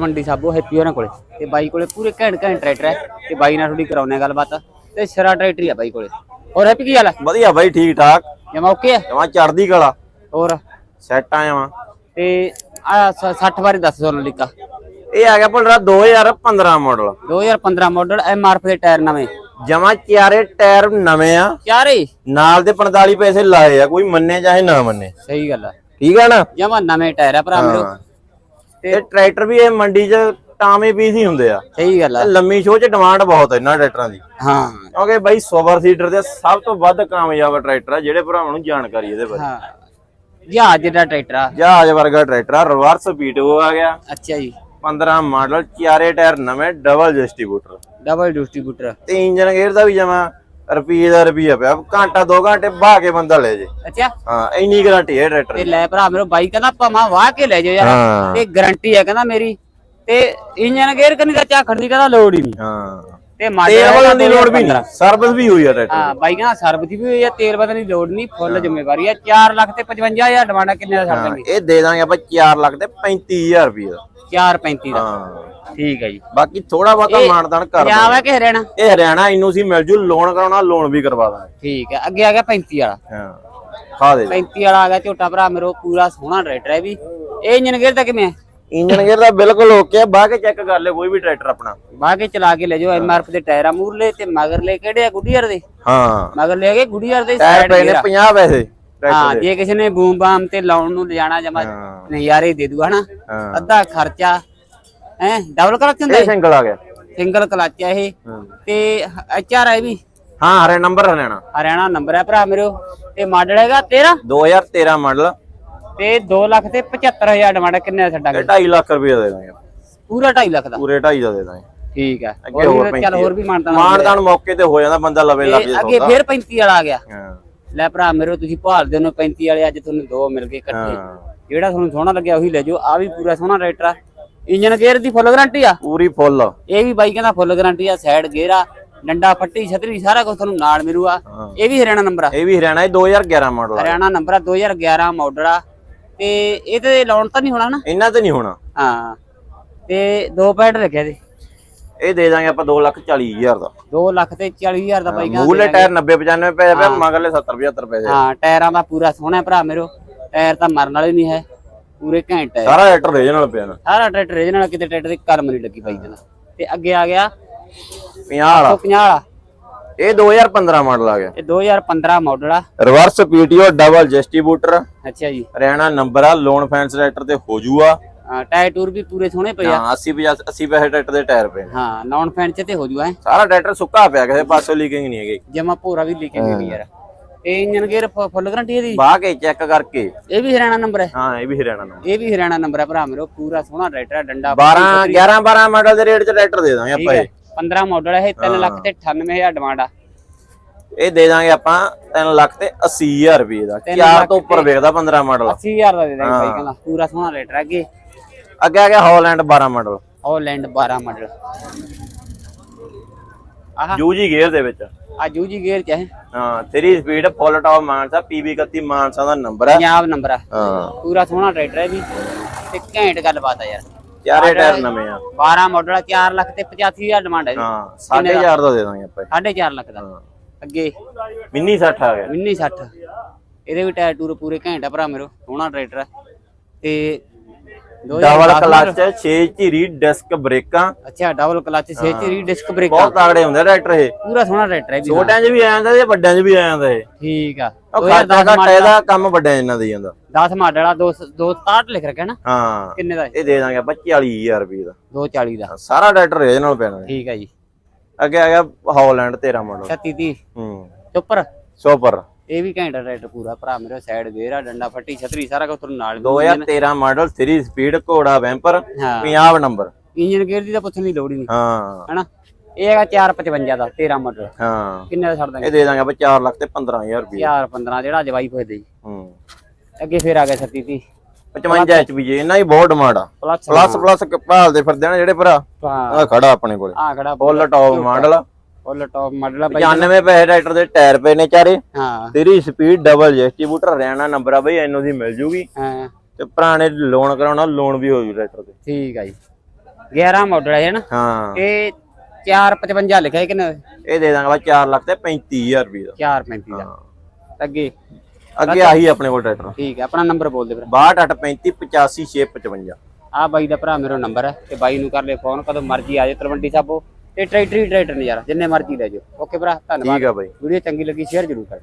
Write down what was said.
ਮੰਡੀ ਸਾਬੋ ਹੈਪੀ ਹੋਰਾਂ ਕੋਲੇ। ਤੇ ਬਾਈ ਕੋਲੇ ਪੂਰੇ ਘੈਂਟ ਘੈਂਟ ਟਰੈਕਟਰ ਹੈ ਤੇ ਬਾਈ ਨਾਲ ਥੋੜੀ ਕਰਾਉਣੇ ਗੱਲਬਾਤ। ਤੇ ਸਿਰਾ ਟਰੈਕਟਰ ਹੀ ਆ ਬਾਈ ਕੋਲੇ। ਹੋਰ ਹੈਪੀ ਕੀ ਹਾਲ ਹੈ? ਵਧੀਆ ਬਾਈ ਠੀਕ ਠਾਕ। ਜਮਾ ਓਕੇ ਹੈ? ਜਮਾ ਚੜਦੀ ਕਲਾ। ਹੋਰ? ਸੈੱਟ ਆਇਆ ਵਾਂ ਤੇ ਆ 60 ਬਾਰੇ ਦੱਸ ਸੋਨ ਲਿਕਾ ਇਹ ਆ ਗਿਆ ਭਲਰਾ 2015 ਮਾਡਲ 2015 ਮਾਡਲ ਐਮਆਰਐਫ ਦੇ ਟਾਇਰ ਨਵੇਂ। ਜਮਾ ਚਾਰੇ ਟਾਇਰ ਨਵੇਂ ਆ। ਚਾਰੇ? ਨਾਲ ਦੇ 45 ਪੈਸੇ ਲਾਏ ਆ ਕੋਈ ਮੰਨੇ ਚਾਹੇ ਨਾ ਮੰਨੇ। ਸਹੀ ਗੱਲ ਹੈ ਠੀਕ ਆ ਨਾ? ਜਮਾ ਨਵੇਂ ਟਾਇਰ ਆ ਭਰਾ ਮੇਰੇ। ਹਾਂ। ਤੇ ਟਰੈਕਟਰ ਵੀ ਇਹ ਮੰਡੀ 'ਚ ਟਾਵੇਂ ਪੀਸ ਹੀ ਹੁੰਦੇ ਆ। ਸਹੀ ਗੱਲ ਹੈ ਲੰਮੀ ਸ਼ੋਅ 'ਚ ਡਿਮਾਂਡ ਬਹੁਤ ਹੈ ਇਹਨਾਂ ਟਰੈਕਟਰਾਂ ਦੀ। ਹਾਂ। ਕਿਉਂਕਿ ਬਾਈ ਸੁਪਰ ਸੀਡਰ ਦੇ ਸਭ ਤੋਂ ਵੱਧ ਕਾਮਯਾਬ ਟਰੈਕਟਰ ਆ ਜਿਹੜੇ ਭਰਾਵਾਂ ਨੂੰ ਜਾਣਕਾਰੀ ਇਹਦੇ ਬਾਰੇ। ਹਾਂ। ਜਹਾਜ਼ ਦਾ ਟਰੈਕਟਰ ਆ। ਜਹਾਜ਼ ਵਰਗਾ ਟਰੈਕਟਰ ਆ ਰਿਵਰਸ ਪੀਟੋ ਆ ਗਿਆ। ਅੱਛਾ ਜੀ। 15 ਮਾਡਲ ਚਾਰੇ ਟਾਇਰ ਨਵੇਂ ਡਬਲ ਡਿਸਟ੍ਰੀਬਿਊਟਰ ਡਬਲ ਡਿਸਟ੍ਰੀਬਿਊਟਰ ਤੇ ਇੰਜਨ ਗੇਅਰ ਦਾ ਵੀ ਜਮਾ ਰੁਪਈਏ ਦਾ ਰੁਪਈਆ ਪਿਆ। ਘੰਟਾ 2 ਘੰਟੇ ਬਾਹ ਕੇ ਬੰਦਾ ਲੈ ਜੇ। ਅੱਛਾ। ਹਾਂ ਇੰਨੀ ਗਾਰੰਟੀ ਹੈ ਟਰੈਕਟਰ ਤੇ ਦੀ। ਲੈ ਭਰਾ ਮੇਰੇ ਬਾਈ ਕਹਿੰਦਾ ਭਾਵਾਂ ਵਾਹ ਕੇ ਲੈ ਜਾਓ ਯਾਰ। ਤੇ ਗਾਰੰਟੀ ਹੈ ਕਹਿੰਦਾ ਮੇਰੀ। ਤੇ ਇੰਜਨ ਗੇਅਰ ਕਨੀ ਦਾ ਝਾਖੜ ਦੀ ਕਹਿੰਦਾ ਲੋੜ ਹੀ ਨਹੀਂ। ਹਾਂ। ਤੇ ਤੇਲ ਵਾਲਣ ਦੀ ਲੋੜ ਵੀ ਨਹੀਂ ਸਰਵਿਸ ਵੀ ਹੋਈ ਆ ਟਰੈਕਟਰ ਹਾਂ ਬਾਈ ਕਹਿੰਦਾ ਦੀ ਵੀ ਹੋਈ ਆ ਤੇਲ ਬਦਲਣ ਦੀ ਲੋੜ ਨਹੀਂ ਫੁੱਲ ਜ਼ਿੰਮੇਵਾਰੀ ਆ। 4 ਲੱਖ ਤੇ 55000 ਡਿਮਾਂਡ ਕਿੰਨੇ ਦਾ ਛੱਡ ਦਾਂਗੇ ਇਹ ਦੇ ਦਾਂਗੇ ਆਪਾਂ 4 ਲੱਖ ਤੇ 35000 ਰੁਪਏ ਦਾ। 435 ਦਾ। ਹਾਂ। ਠੀਕ ਹੈ ਜੀ। ਬਾਕੀ ਥੋੜਾ ਬਹੁਤਾ ਮਾਨਦਾਨ ਕਰ ਪੰਜਾਬ ਹੈ ਕਿ ਹਰਿਆਣਾ? ਇਹ ਹਰਿਆਣਾ ਇਹਨੂੰ ਸੀ ਮਿਲ ਜੂ ਲੋਨ ਕਰਾਉਣਾ ਲੋਨ ਵੀ ਕਰਵਾ ਦਾਂਗੇ। ਠੀਕ ਹੈ ਅੱਗੇ ਆ ਗਿਆ 35 ਵਾਲਾ। ਹਾਂ ਖਾ ਦੇ। 35 ਵਾਲਾ ਆ ਗਿਆ ਝੋਟਾ ਭਰਾ ਮੇਰੋ ਪੂਰਾ ਸੋਹਣਾ ਟਰੈਕਟਰ ਹੈ ਵੀ। ਇਹ ਇੰਜਨ ਗੇਅਰ ਦਾ ਕਿਵੇਂ ਹੈ ਇੰਜਨ ਗੇਅਰ ਦਾ ਬਿਲਕੁਲ ਓਕੇ ਬਾਹ ਕੇ ਚੈੱਕ ਕਰ ਲੈ ਕੋਈ ਵੀ ਟਰੈਕਟਰ ਆਪਣਾ। ਕੇ ਚਲਾ ਕੇ ਲੈ ਜਾਓ ਐਮਆਰਐਫ ਦੇ ਟਾਇਰਾਂ ਮੂਰਲੇ ਤੇ ਮਗਰਲੇ ਕਿਹੜੇ ਆ ਗੁੱਡੀਅਰ ਦੇ? ਹਾਂ। ਮਗਰਲੇ ਹੈਗੇ ਗੁੱਡੀਅਰ ਦੇ ਟਾਇਰ ਸਾਈਡ ਪਏ ਨੇ ਗੇਅਰ 50 ਪੈਸੇ ਹਾਂ ਦੇ। ਜੇ ਕਿਸੇ ਨੇ ਬੂਮ ਬਾਮ ਤੇ ਲਾਉਣ ਨੂੰ ਲਿਜਾਣਾ ਜਮਾ। ਨਜ਼ਾਰੇ ਦੇ ਦੂਗਾ ਹਨਾ? ਅੱਧਾ ਖਰਚਾ ਹੈ ਡਬਲ ਕਲਚ ਹੁੰਦਾ ਇਹ ਸਿੰਗਲ ਆ ਗਿਆ। ਸਿੰਗਲ ਕਲਚ ਹੈ ਇਹ। ਤੇ ਐਚਆਰ ਹੈ ਵੀ? ਹਾਂ ਹਰੇ ਨੰਬਰ ਹਰਿਆਣਾ। ਹਰਿਆਣਾ ਨੰਬਰ ਹੈ ਭਰਾ ਮੇਰੇ। ਤੇ ਮਾਡਲ ਹੈਗਾ 13 2013 ਮਾਡਲ ਤੇ 2 ਲੱਖ ਤੇ 75000 ਡਿਮਾਂਡ ਕਿੰਨੇ ਛੱਡਾਂਗੇ ਇਹ 2.5 ਲੱਖ ਰੁਪਏ ਦਾ ਦਾਂਗੇ। ਪੂਰਾ 2.5 ਲੱਖ ਦਾ? ਪੂਰੇ 2.5 ਦਾ ਦੇ ਦਾਂਗੇ। ਠੀਕ ਹੈ ਅੱਗੇ ਹੋਰ ਚੱਲ ਹੋਰ ਵੀ ਮਾਨਤਾ ਮਾਨਦਾਨ ਮੌਕੇ ਤੇ ਹੋ ਜਾਂਦਾ ਬੰਦਾ ਲਵੇ ਲੱਗ ਜੇ ਅੱਗੇ ਫੇਰ 35 ਵਾਲਾ ਆ ਗਿਆ। ਲੈ ਭਰਾ ਮੇਰੇ ਤੁਸੀਂ ਭਾਲਦੇ ਹੋ 35 ਵਾਲੇ ਅੱਜ ਤੁਹਾਨੂੰ ਦੋ ਮਿਲ ਗਏ ਇਕੱਠੇ। ਜਿਹੜਾ ਤੁਹਾਨੂੰ ਸੋਹਣਾ ਲੱਗਿਆ ਉਹੀ ਲੈ ਜਾਓ ਆ ਵੀ ਪੂਰਾ ਸੋਹਣਾ ਟਰੈਕਟਰ ਆ। ਇੰਜਨ ਗੇਅਰ ਦੀ ਫੁੱਲ ਗਾਰੰਟੀ ਆ? ਪੂਰੀ ਫੁੱਲ ਇਹ ਵੀ ਬਾਈ ਕਹਿੰਦਾ ਫੁੱਲ ਗਾਰੰਟੀ ਆ ਸਾਈਡ ਗੇਅਰ ਆ ਡੰਡਾ ਫੱਟੀ ਛਤਰੀ ਸਾਰਾ ਕੁਝ ਤੁਹਾਨੂੰ ਨਾਲ ਮਿਲੂਗਾ। ਇਹ ਵੀ ਹਰਿਆਣਾ ਨੰਬਰ ਆ। ਇਹ ਵੀ ਹਰਿਆਣਾ ਇਹ 2011 ਮਾਡਲ ਆ। ਹਰਿਆਣਾ ਨੰਬਰ ਆ 2011 ਮਾਡਲ ਆ। ਤੇ ਇਹ ਤੇ ਲਾਉਣ ਤਾਂ ਨਹੀਂ ਹੋਣਾ ਨਾ? ਇਹਨਾਂ ਤੇ ਨਹੀਂ ਹੋਣਾ। ਹਾਂ। ਤੇ ਦੋ ਪੈਡ ਰੱਖਿਆ ਜੀ ਇਹ ਦੇ ਦਾਂਗੇ ਆਪਾਂ 2 ਲੱਖ 40 ਹਜ਼ਾਰ ਦਾ। 2 ਲੱਖ ਤੇ 40000 ਦਾ ਬਾਈ ਕਹਿੰਦਾ ਮੂਲੇ ਟਾਇਰ 90 95 ਪੈਸੇ ਪਿਆ ਮਗਰਲੇ 70 75 ਪੈਸੇ ਹਾਂ ਟਾਇਰਾਂ ਦਾ ਪੂਰਾ ਸੋਹਣਾ ਭਰਾ ਮੇਰੋ ਟਾਇਰ ਤਾਂ ਮਰਨ ਵਾਲੇ ਨਹੀਂ ਹੈ ਪੂਰੇ ਘੈਂਟ ਸਾਰਾ ਰੇਟਰ ਦੇ ਨਾਲ ਪਿਆ ਨਾ। ਸਾਰਾ ਟਰੈਕਟਰ ਇਹਦੇ ਨਾਲ ਕਿਤੇ ਟਰੈਕਟਰ ਦੀ ਕਲਮ ਨਹੀਂ ਲੱਗੀ ਬਾਈ ਜਨਾ ਤੇ ਅੱਗੇ ਆ ਗਿਆ 50 ਵਾਲਾ। 150 ਵਾਲਾ। ਇਹ 2015 ਮਾਡਲ ਆ ਗਿਆ। ਇਹ 2015 ਮਾਡਲ ਆ। ਰਿਵਰਸ ਪੀਟੀਓ ਡਬਲ ਡਿਸਟ੍ਰੀਬਿਊਟਰ ਅੱਛਾ ਜੀ। ਹਰਿਆਣਾ ਨੰਬਰ ਆ ਲੋਨ ਫੈਂਸ ਟਰੈਕਟਰ ਤੇ ਹੋ ਜੂਆ ਟਾਇਰ ਟੂਰ ਵੀ ਪੂਰੇ ਸੋਹਣੇ ਪਏ ਆ। ਹਾਂ 80 50 80 ਪੈਸੇ ਟਰੈਕਟਰ ਦੇ ਟਾਇਰ ਪਏ ਹਾਂ ਨੌਨ ਫੈਨ ਚ ਤੇ ਹੋ ਜੂਆ ਸਾਰਾ ਟਰੈਕਟਰ ਸੁੱਕਾ ਪਿਆ ਕਿਸੇ ਪਾਸੋਂ ਲੀਕਿੰਗ ਨਹੀਂ ਹੈਗੀ। ਜਮਾ ਭੋਰਾ ਵੀ ਲਿਖੇ ਨਹੀਂ ਯਾਰ। ਇਹ ਇੰਜਨ ਗੇਅਰ ਫੁੱਲ ਗਰੰਟੀ ਇਹਦੀ? ਬਾਹ ਕੇ ਚੈੱਕ ਕਰਕੇ। ਇਹ ਵੀ ਹਰਿਆਣਾ ਨੰਬਰ ਹੈ? ਹਾਂ ਇਹ ਵੀ ਹਰਿਆਣਾ ਨੰਬਰ ਇਹ ਵੀ ਹਰਿਆਣਾ ਨੰਬਰ ਹੈ ਭਰਾ ਮੇਰੋ ਪੂਰਾ ਸੋਹਣਾ ਟਰੈਕਟਰ ਡੰਡਾ 12 11 12 ਮਾਡਲ ਦੇ ਰੇਟ 'ਚ ਟਰੈਕਟਰ ਦੇ ਦਾਂਗੇ ਆਪਾਂ ਇਹ। 15 ਮਾਡਲ ਹੈ ਇਹ 3 ਲੱਖ ਤੇ 98000 ਡਿਮਾਂਡ ਆ। ਇਹ ਦੇ ਦਾਂਗੇ ਆਪਾਂ 3 ਲੱਖ ਤੇ 80000 ਰੁਪਏ ਦਾ। ਤਿੰਨ ਚਾਰ ਲੱਖ ਤੋਂ ਉੱਪਰ ਵੇਖਦਾ 15 ਮਾਡਲ 80000 ਦਾ ਦੇ ਦਾਂਗੇ ਬਾਈ ਕਹਿੰਦਾ ਪੂਰਾ ਸੋਹਣਾ ਰੇਟ ਹੈ ਅੱਗੇ। ਅੱਗੇ ਆ ਗਿਆ ਹਾਲੈਂਡ 12 ਮਾਡਲ ਹਾਲੈਂਡ 12 ਮਾਡਲ ਆਹ। ਯੂਜੀ ਗੇਅਰ ਦੇ ਵਿੱਚ। ਆ ਯੂਜੀ ਗੇਅਰ ਚ ਹੈ ਹਾਂ 3 speed full top Mansa PB 31 Mansa ਦਾ ਨੰਬਰ ਹੈ ਪੰਜਾਬ ਨੰਬਰ ਆ। ਹਾਂ। ਪੂਰਾ ਸੋਹਣਾ ਟਰੈਕਟਰ ਹੈ ਵੀ। ਤੇ ਘੈਂਟ ਗੱਲਬਾਤ ਆ ਯਾਰ। ਚਾਰੇ ਟਾਇਰ ਨਵੇਂ ਆ। 12 ਮਾਡਲ ਆ 4 ਲੱਖ ਤੇ 85000 ਡਿਮਾਂਡ ਹੈ ਜੀ। ਹਾਂ 4500 ਦਾ? ਦੇ ਦਾਂਗੇ ਆਪਾਂ ਇਹ। 4.5 ਲੱਖ ਦਾ। ਅੱਗੇ। ਮਿੰਨੀ 60 ਆ ਗਿਆ। ਮਿੰਨੀ 60 ਇਹਦੇ ਵੀ ਟਾਇਰ ਟੂਰ ਪੂਰੇ ਘੈਂਟ ਆ ਭਰਾ ਮੇਰੋ ਸੋਹਣਾ ਟਰੈਕਟਰ ਆ। ਤੇ ਡਬਲ ਕਲਚ 6 ਝੀਰੀ ਡਿਸਕ ਬ੍ਰੇਕਾਂ। ਅੱਛਾ ਡਬਲ ਕਲਚ 6 ਚ ਰੀ ਡਿਸਕ ਬ੍ਰੇਕ। ਬਹੁਤ ਤਾਗੜੇ ਹੁੰਦੇ ਟਰੈਕਟਰ ਇਹ। ਪੂਰਾ ਸੋਹਣਾ ਟਰੈਕਟਰ ਹੈ। ਛੋਟਿਆਂ 'ਚ ਵੀ ਆ ਜਾਂਦਾ ਤੇ ਵੱਡਿਆਂ 'ਚ ਵੀ ਆ ਜਾਂਦਾ ਇਹ। ਠੀਕ ਆ। ਉਹ ਖਰਚਾ ਘੱਟ ਇਹਦਾ ਕੰਮ ਵੱਡਿਆਂ ਇਹਨਾਂ ਦਾ ਜਾਂਦਾ। 10 ਮਾਡਲ ਆ 2 267 ਲਿਖ ਰੱਖਿਆ ਨਾ। ਹਾਂ। ਕਿੰਨੇ ਦਾ ਇਹ? ਦੇ ਦਾਂਗੇ ਆਪਾਂ 40000 ਰੁਪਏ ਦਾ। 240 ਦਾ। ਸਾਰਾ ਟਰੈਕਟਰ ਇਹਦੇ ਨਾਲ ਪੈਣਾ। ਠੀਕ ਆ ਜੀ। ਅੱਗੇ ਆ ਗਿਆ ਹਾਲੈਂਡ 13 ਮਾਡਲ। 36 30 ਹੂੰ। ਸੁਪਰ ਸੁਪਰ ਇਹ ਵੀ ਘੈਂਟ ਟਰੈਕਟਰ ਪੂਰਾ ਭਰਾ ਮੇਰੇ ਸਾਈਡ ਆ ਡੰਡਾ ਫੱਟੀ ਛਤਰੀ ਸਾਰਾ ਕੁਝ ਤੁਹਾਨੂੰ ਨਾਲ 2013 ਮਾਡਲ 3 ਸਪੀਡ ਘੋੜਾ ਵੈਂਪਰ ਹਾਂ। 50 ਨੰਬਰ ਇੰਜਨ ਗੇਅਰ ਦੀ ਤਾਂ ਪੁੱਛਣ ਦੀ ਲੋੜ ਹੀ ਨਹੀਂ। ਹਾਂ। ਹਨਾ? ਇਹ ਹੈਗਾ 455 ਦਾ 13 ਮਾਡਲ ਹਾਂ। ਕਿੰਨੇ ਦਾ ਛੱਡ ਦਾਂਗੇ ਇਹ ਦੇ ਦਾਂਗੇ ਆਪਾਂ 4 ਲੱਖ ਤੇ 15000 ਰੁਪਏ 4 15 ਜਿਹੜਾ ਜਵਾਈ ਪੁੱਛਦੇ ਜੀ ਹੂੰ। ਅੱਗੇ ਫੇਰ ਆ ਗਿਆ 37 30 55 ਐਚਪੀ ਜੇ ਇਹਨਾਂ ਹੀ ਬਹੁਤ ਡਿਮਾਂਡ ਆ। ਪਲੱਸ ਪਲੱਸ ਪਲੱਸ ਭਾਲਦੇ ਫਿਰਦੇ ਨੇ ਜਿਹੜੇ ਭਰਾ। ਆ ਖੜਾ ਆਪਣੇ ਕੋਲੇ। ਆ ਖੜਾ full top model full top model ਆ ਬਾਈ 95 ਪੈਸੇ ਟਰੈਕਟਰ ਦੇ ਟਾਇਰ ਪਏ ਨੇ ਚਾਰੇ। ਹਾਂ। 3 speed double distributor Haryana number ਆ ਬਈ ਇਹਨੂੰ ਦੀ ਮਿਲ ਜੂਗੀ। ਹਾਂ। ਤੇ ਭਰਾ ਨੇ ਲੋਨ ਕਰਾਉਣਾ ਲੋਨ ਵੀ ਹੋ ਜੂ ਟਰੈਕਟਰ ਤੇ। ਠੀਕ ਆ ਜੀ। 11 ਮਾਡਲ ਹੈ ਨਾ। ਹਾਂ। ਇਹ 455 ਲਿਖਿਆ ਹੈ ਕਿ ਨਾ ਇਹ ਦੇ ਦਾਂਗਾ 4 ਲੱਖ ਤੇ 35000 ਰੁਪਏ ਦਾ। 435 ਦਾ ਅੱਗੇ। ਅੱਗੇ ਆਹੀ ਆਪਣੇ ਕੋਲ ਟਰੈਕਟਰ। ਠੀਕ ਹੈ ਆਪਣਾ ਨੰਬਰ ਬੋਲ ਦੇ ਫਿਰ 6235 85655 ਆ ਬਾਈ ਦਾ ਭਰਾ ਮੇਰਾ ਨੰਬਰ ਹੈ ਤੇ ਬਾਈ ਨੂੰ ਕਰ ਲੈ ਫੋਨ ਕਦੋਂ ਮਰਜ਼ੀ ਆ ਜਾਏ ਤਲਵੰਡੀ ਸਾਬੋ। ਤੇ ਟਰੈਕਟਰ ਹੀ ਟਰੈਕਟਰ ਨਹੀਂ ਯਾਰ ਜਿੰਨੇ ਮਰਜ਼ੀ ਲੈ ਜਾਓ। ਓਕੇ ਭਰਾ ਧੰਨਵਾਦ। ਠੀਕ ਆ ਬਾਈ। ਵੀਡੀਓ ਚੰਗੀ ਲੱਗੀ ਸ਼ੇਅਰ ਜ਼ਰੂਰ ਕਰ